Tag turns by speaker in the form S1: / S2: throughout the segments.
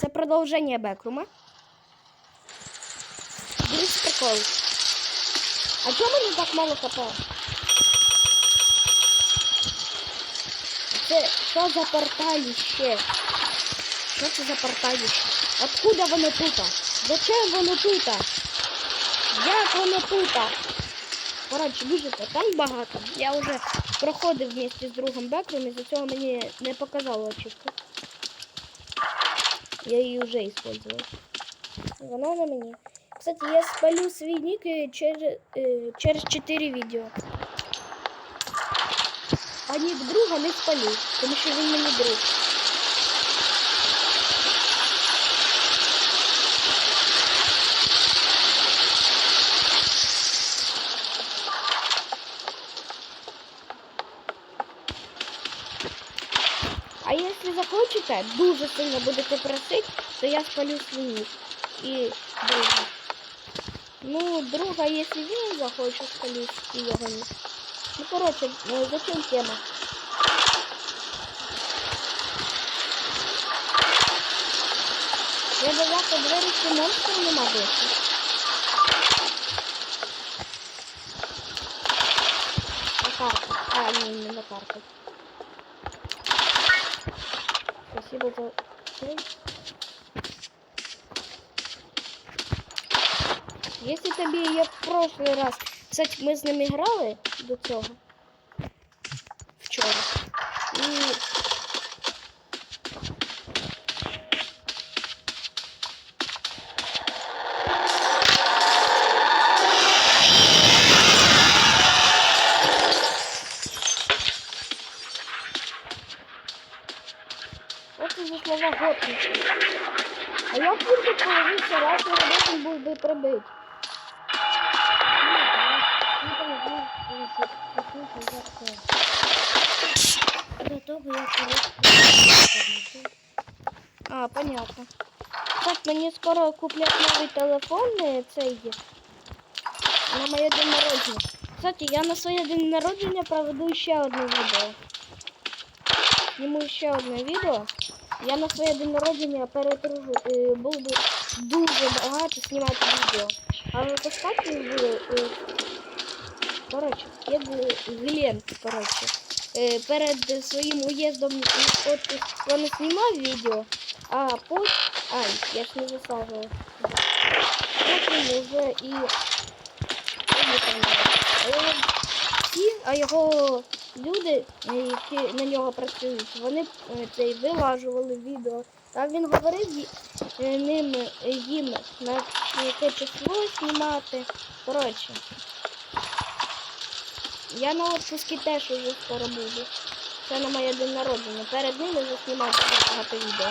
S1: Це продовження бекрума. Дивіться прикол. А чому мені так мало хп? Це що за порталіще? Що це за порталіще? Откуда воно тут? Зачем воно тут? Як воно тут? Коротше, дуже питань багато. Я вже проходив вместе з другом бекром, і за цього мені не показало очівку. Я її вже использовал. Вона на мені. Кстати, я спалю свій нік е, через, е, через 4 відео. А нік друга не спалю, тому що він мені друг. захочете, дуже сильно будете просити, то я спалю свій нік. І друга. Ну, друга, якщо він захоче спалю і його нік. Ну, коротше, ну, зачем тема? Я боявся двері, що монстрів нема досі. На карту. А, ні, не на карту. Спасибо за цей. Если тобі я в прошлый раз. Кстати, ми з ними грали до цього. Вчора. І. От і за слова. А я буду появився раз я должен був би прибити.
S2: Я коротко.
S1: А, понятно. Так, мені скоро куплять новий телефон, е, цей є. На моє день народження. Кстати, я на своє день народження проведу ще одне відео. Зніму ще одне відео. Я на своє день народження перетружу, е, буду дуже багато знімати відео. А випускати їх буде, е, коротше, як е, Глен, коротше. Перед своїм уїздом отпуск він знімав відео, а потім... Ай, я ж не висаджував. Потім вже і... а його люди, е, які на нього працюють, вони е, цей вилажували відео. Там він говорив е, ним їм на яке число знімати. Коротше. Я на відпуску теж уже скоро буду. Це на моє день народження. Перед ними вже знімати багато відео.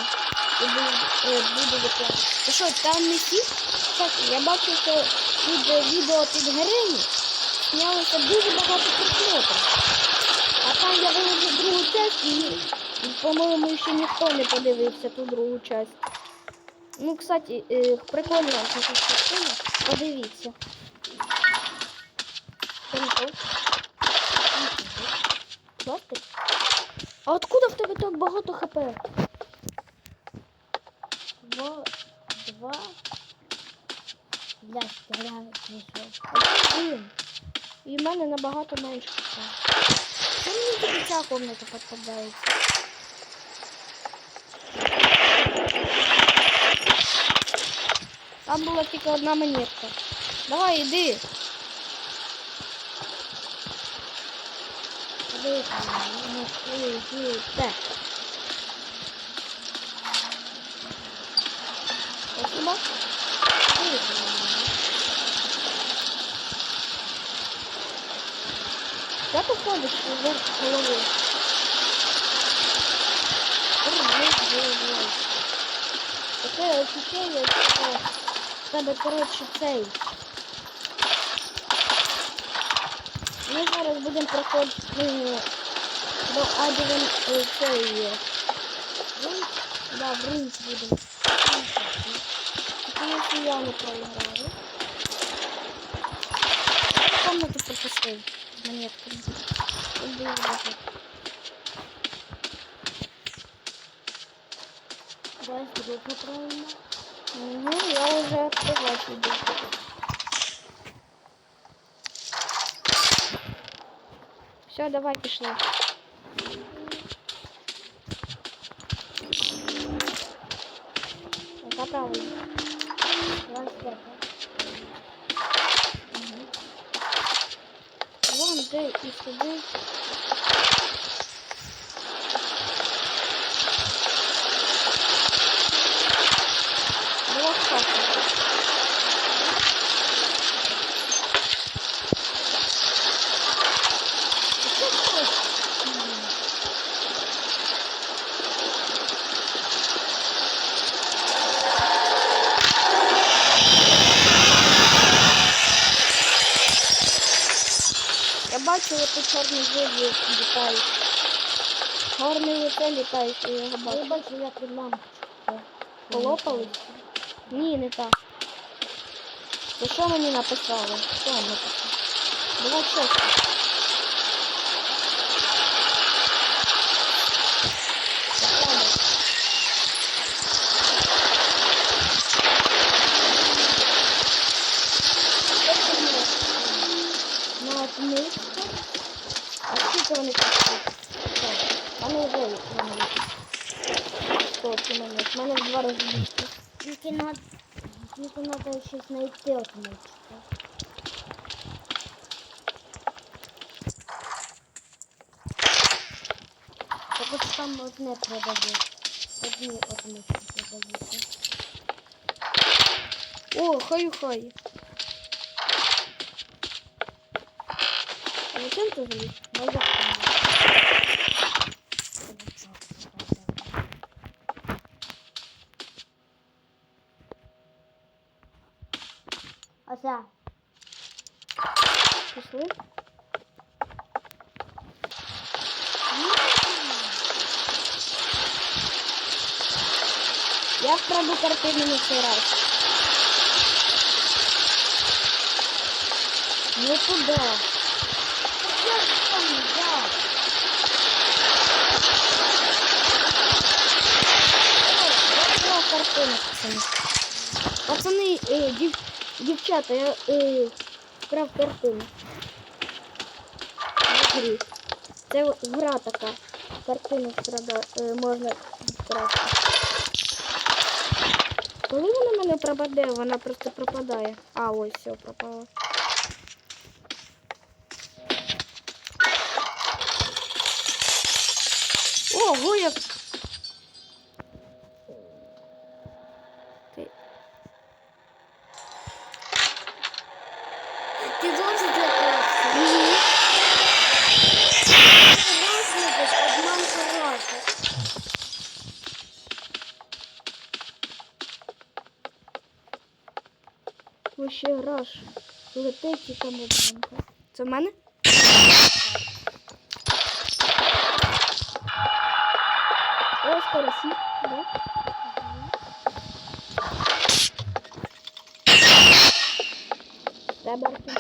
S1: І буду, буду що, там не всі? Так, я бачу, що е, відео під Герині знялося дуже багато просмотрів. Там я виложив другу часть і, по-моєму, ще ніхто не подивився ту другу часть. Ну, кстати, е, прикольно ця частина. Подивіться. А откуда в тебе так багато хп?
S2: Два. Два. Блядь, стріляю, прийшов.
S1: Один. І в мене набагато менше хп. Чому мені тільки ця комната підпадається? Там була тільки одна монетка. Давай, іди.
S2: Іди там, ну, іди,
S1: Де ти ходиш вверх?
S2: Ой-ой-ой-ой.
S1: Таке ощущение, що в тебе, коротше, цей. Ми зараз будемо проходити до Адівен е, цей. е, Да, в рунь будемо. Тільки я не проіграю. Комнату пропустив з монетками. Тут дуже багато.
S2: Шесть, друга правильно.
S1: Угу, я вже відкривати йду. Все, давай пішли. Яка Isso inscrever. Бачу, ото чорний живі літають. Чорний лице літають, я його
S2: Я
S1: бачу.
S2: бачу, як від лампочки.
S1: Полопались? Ні, не так. То що мені написали? Що написали? Давай чесно. Правда. На отмичку. А скільки вони коштують? Що? А ну вже їх вони. Скільки мене? В мене в два рази більше.
S2: Тільки надо, тільки надо щось знайти отмичку. Так от там одне продають. Одні отмички продають.
S1: О, хай хай. А зачем ты залез?
S2: Ну, Оце.
S1: Пішли? Я вкраду картину на цей раз. Не туда.
S2: Я ж там,
S1: дівчата, я е, картину. Це гра така. Картину вкрада, е, можна вкрасти. Коли вона мене пропаде, вона просто пропадає. А, ось все, пропала. Ого, як Ти.
S2: Розмовиш, обман хороший.
S1: Вообще раш. Летить і там обманка. Це в мене? О, скоро сі. Да? Де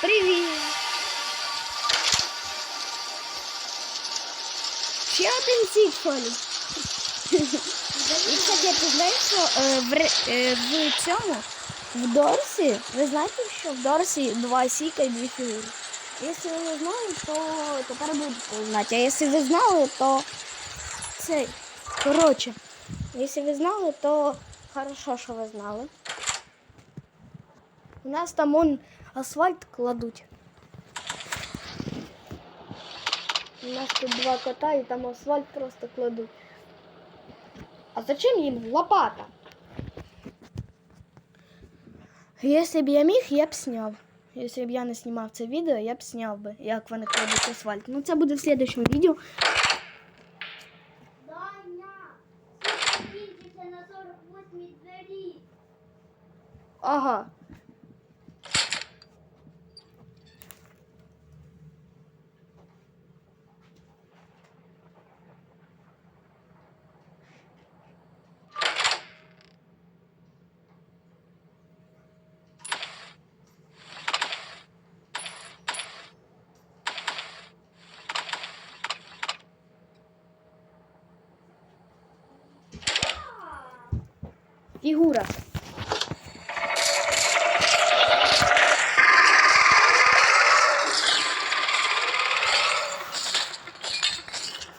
S1: привет. Ще один Сікфолі.
S2: Дай
S1: І, кстати, ти знаєш, що е, в, е, в цьому, в Дорсі, ви знаєте, що в Дорсі два сіка і дві фігури. Якщо ви не знали, то тепер будете знати. А якщо ви знали, то цей. Коротше, якщо ви знали, то хорошо, що ви знали. У нас там он асфальт кладуть. У нас тут два кота і там асфальт просто кладуть. А зачем їм лопата? Якщо б я міг, я б зняв. Якщо б я не знімав це відео, я б зняв би, як вони кладуть асфальт. Ну це буде в слідчому відео.
S2: Даня, скільки на 48 двері?
S1: Ага. Фігура.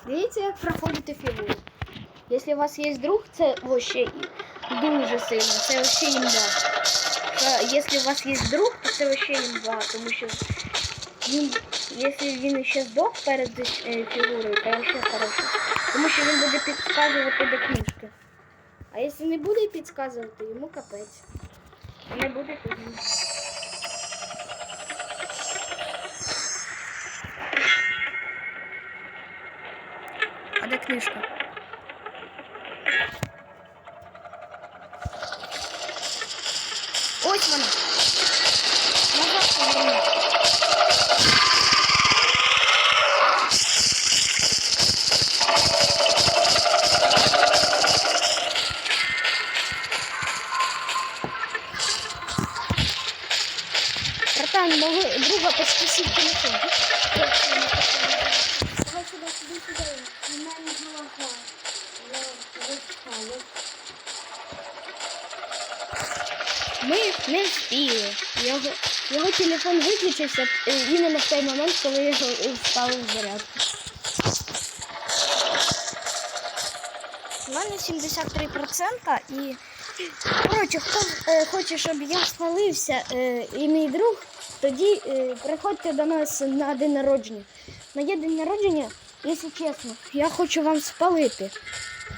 S1: Дивіться, як проходити фігуру. Якщо у вас є друг, це вообще дуже сильно. Це вообще імба. Якщо у вас є друг, то це вообще імба, тому що він, якщо він ще здох перед е, фігурою, то вообще хорошо. Тому що він буде підказувати до книжки. А якщо не буде підказувати, йому капець. Не буде тоді. А де книжка? Ось вона. Телефон виключився е, іменно в той момент, коли його е, вставив в зарядку. У мене 73% і коротше, хто е, хоче, щоб я спалився е, і мій друг, тоді е, приходьте до нас на день народження. На день народження, якщо чесно, я хочу вам спалити.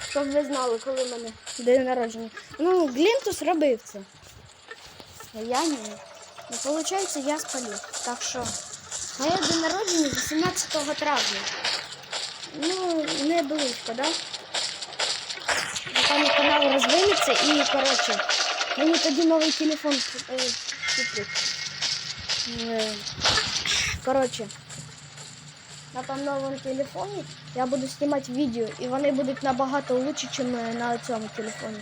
S1: Щоб ви знали, коли в мене день народження. Ну, Глінтус робив це. А я ні. Ну, виходить, я спалю. Так що, моє день народження 18 травня. Ну, не близько, да? Там канал розвинеться і, коротше, мені тоді новий телефон е, куплять. Е, Коротше, на там новому телефоні я буду знімати відео, і вони будуть набагато лучше, ніж на цьому телефоні.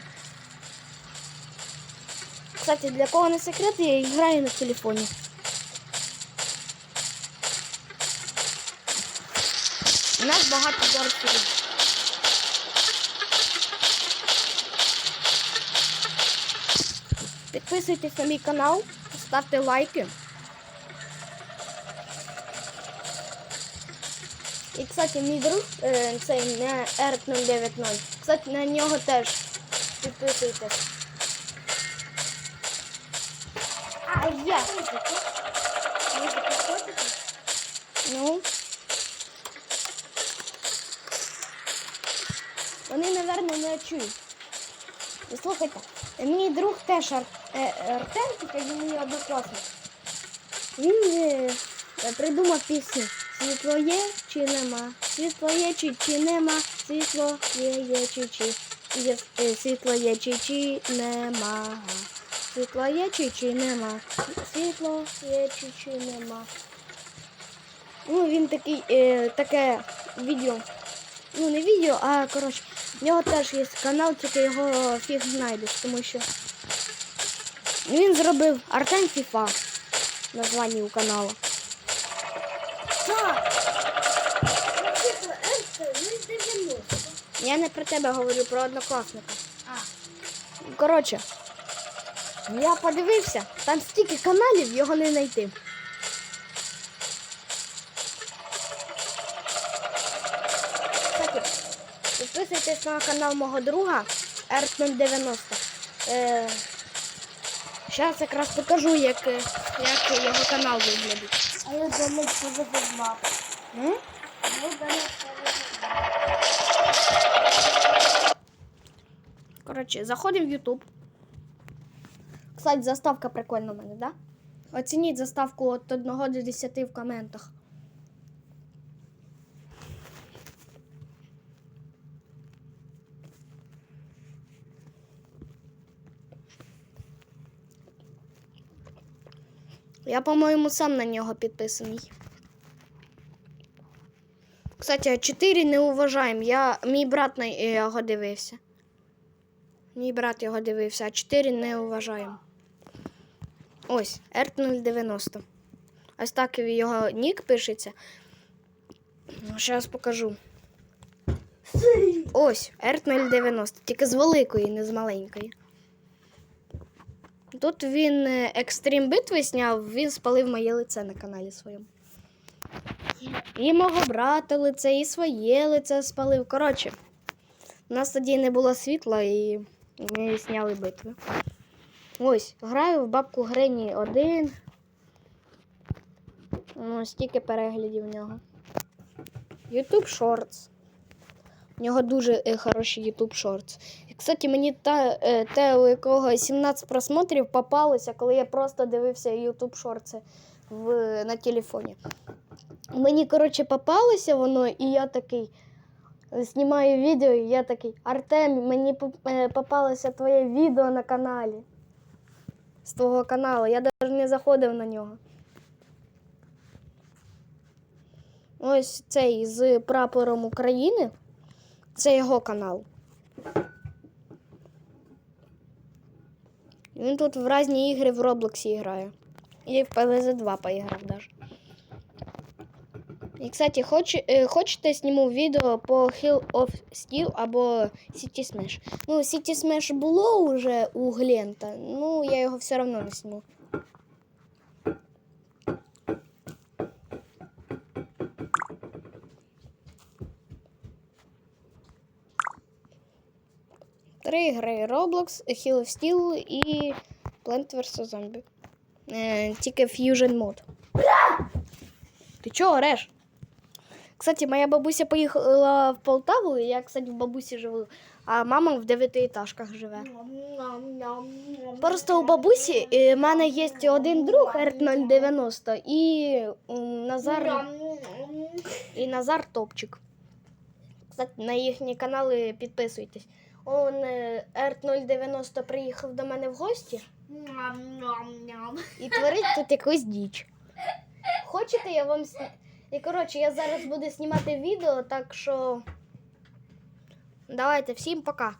S1: Кстати, для кого не секрет, я граю на телефоні. У нас багато дорогів. Підписуйтесь на мій канал, ставте лайки. І, кстати, мій друг, е, цей не Ерк090. Кстати, на нього теж підписуйтесь. І слухайте, мій друг теж е, Артем, він мій однокласник. Він е, придумав пісню. Світло є чи нема? Світло є чи, чи нема? Світло є, є чи чи. Е, світло є чи чи нема. Світло є чи чи нема? Світло є чи чи нема. Ну, він такий, е, таке відео. Ну, не відео, а коротше, в нього теж є канал, тільки його фіг знайдеш, тому що він зробив Артем Фіфа названня у каналу.
S2: Так. Вообще-то это 0,90.
S1: Я не про тебе говорю, про однокласника.
S2: А,
S1: Коротше, я подивився, там стільки каналів, його не знайти. Підписуйтесь на канал мого друга R090. Е, Зараз якраз покажу, як, е, як його канал виглядить.
S2: а я думаю, що.
S1: М?
S2: Ну, що забула.
S1: Коротше, заходимо в YouTube. Кстати, заставка прикольна в мене, да? Оцініть заставку від 1 до 10 в коментах. Я, по-моєму, сам на нього підписаний. Кстати, 4 не уважаємо. Я, мій брат на його дивився. Мій брат його дивився, а 4 не вважаємо. Ось, R090. Ось так його нік пишеться. Зараз покажу. Ось, R090, тільки з великої, не з маленької. Тут він е, екстрім битви зняв, він спалив моє лице на каналі своєму. І мого брата лице, і своє лице спалив. Коротше, у нас тоді не було світла і ми зняли битви. Ось, граю в бабку Грені 1. Ну, стільки переглядів в нього. YouTube Shorts. У нього дуже е, хороші YouTube Shorts. Кстати, мені та, е, те, у якого 17 просмотрів попалося, коли я просто дивився YouTube Shorts в, на телефоні. Мені, коротше, попалося воно, і я такий знімаю відео, і я такий, Артем, мені е, попалося твоє відео на каналі. З твого каналу. Я навіть не заходив на нього. Ось цей з прапором України. Це його канал. Він тут в різні ігри в Роблоксі грає. І в PvZ 2 поіграв даже. І, кстати, хоч, е, хочете зніму відео по Hill of Steel або City Smash. Ну, City Smash було уже у Глента, ну я його все одно не зніму. Roblox, Hill of Steel і Plant vs. Zombie. Е, тільки Fusion мод. Ти чого ореш? Кстати, моя бабуся поїхала в Полтаву, і я, кстати, в бабусі живу, а мама в дев'ятиэтажках живе. Просто у бабусі е, в мене є один друг R090 і м, Назар, і Назар Топчик. Кстати, на їхні канали підписуйтесь. Он е, R090 приїхав до мене в гості і творить тут якусь діч. Хочете, я вам сні... І коротше, я зараз буду знімати відео, так що. Давайте, всім пока.